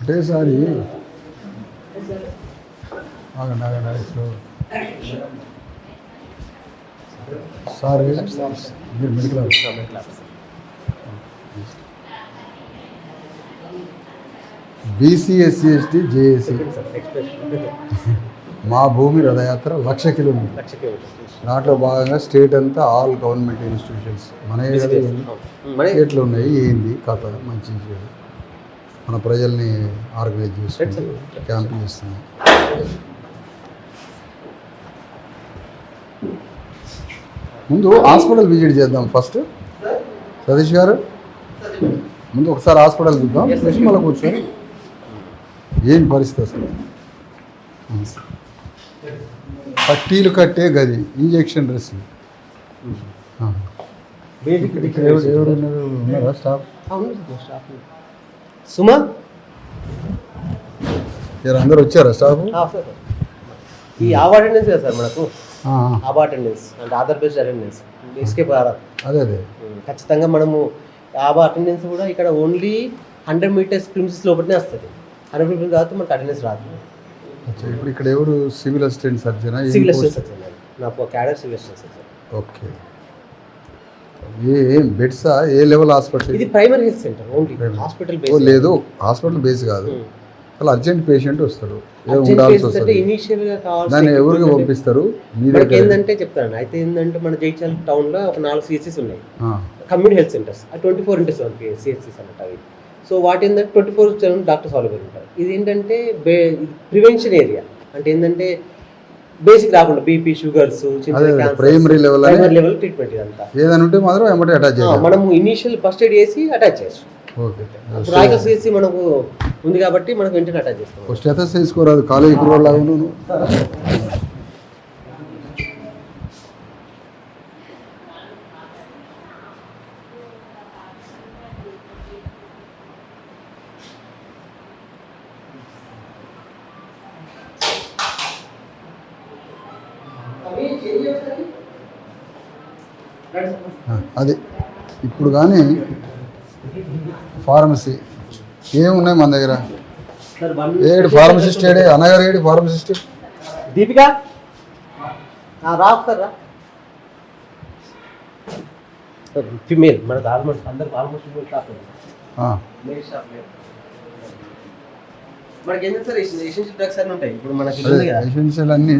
ఒకటేసారి ఆగండి ఆగండి ఆగండి స్లో సార్ మీరు medical officer BC SC ST JAC మా భూమి రథయాత్ర లక్ష కిలోమీటర్ దాంట్లో భాగంగా స్టేట్ అంతా ఆల్ గవర్నమెంట్ ఇన్స్టిట్యూషన్స్. మన ఏరియాలో ఎట్లా ఉన్నాయి ఏంది కథ మంచి. మన ప్రజల్ని ఆర్గనైజ్ చేసుకుంటూ క్యాంపులు చేస్తున్నాం. ముందు హాస్పిటల్ విజిట్ చేద్దాం ఫస్ట్. సతీష్ గారు? ముందు ఒకసారి హాస్పిటల్ చూద్దాం. మళ్ళీ కూర్చొని. ఏం పరిస్థితి అసలు? పట్టీలు కట్టే గది ఇంజెక్షన్ స్టాఫ్? సుమా? మీరు అందరు వచ్చారా స్టాఫ్? ఈ ఆబ్ అటెండెన్స్ కదా సార్ మనకు? ఆబ్ అటెండెన్స్ అంటే ఆధార్ బేస్డ్ అటెండెన్స్ ఎస్కేప్ అదే అదే. ఖచ్చితంగా మనము ఆబ్ అటెండెన్స్ కూడా ఇక్కడ ఓన్లీ హండ్రెడ్ మీటర్స్ ప్రిన్సెస్ లోపలనే వస్తుంది. మీటర్స్ తర్వాత మనకు అటెండెన్స్ రాదు. ఇప్పుడు ఇక్కడ ఎవరు సివిల్ అసిస్టెంట్ సర్జనా? సివిల్ అసిస్టెంట్ నాకు క్యాడర్ సివిల్ అసిస్టెంట్ ఓకే. ఏ బెడ్సా? ఏ లెవెల్ హాస్పిటల్? ఇది primary health centre only. Hospital ఓ బేస్డ్ లేదు హాస్పిటల్ బేస్ కాదు. అసలు అర్జెంట్ పేషెంట్ వస్తారు. ఉండాల్సి వస్తుంది. దాన్ని ఎవరికి పంపిస్తారు? ఏంటంటే చెప్తాను అయితే ఏంటంటే మన జైచాల్ టౌన్లో ఒక నాలుగు సిఎస్సీస్ ఉన్నాయి. Community health centres. Twenty four into seven సిఎస్సీస్ అన్నట్టు అవి. సో వాటి ఏంటంటే twenty four seven doctors available ఉంటారు ఇది ఏంటంటే బే ప్రివెన్షన్ ఏరియా. అంటే ఏంటంటే బేసిక్ రాకుండా BP sugars primary level treatment ఇదంతా. ఏదైనా ఉంటే మాత్రం ఎమ్మటే అటాచ్ మనము ఇనీషియల్ ఫస్ట్ ఎయిడ్ చేసి అటాచ్ చేయొచ్చు. ఓకే. ఇప్పుడు రాయకల్ సిఎస్సి మనకు ఉంది కాబట్టి మనకు వెంటనే అటాచ్ చేస్తాం. ఫస్ట్ అయితే చేసుకోరాదు కాలేజీ కుర్రోళ్ళు అది. ఇప్పుడు కానీ ఫార్మసీ. ఏమున్నాయి మన దగ్గర? ఏడు ఫార్మసిస్ట్ ఏడే అన్నగారు ఏడు ఫార్మసిస్ట్? దీపిక? ఫిమేల్ మనకు ఆల్మోస్ట్ అందరికి almost female staff male staff లేదు మనకి ఏంటంటే సార్ ఎసెన్షియల్ డ్రగ్స్ అన్నీ ఉంటాయి. ఇప్పుడు మనకి ఎసెన్షియల్ అన్ని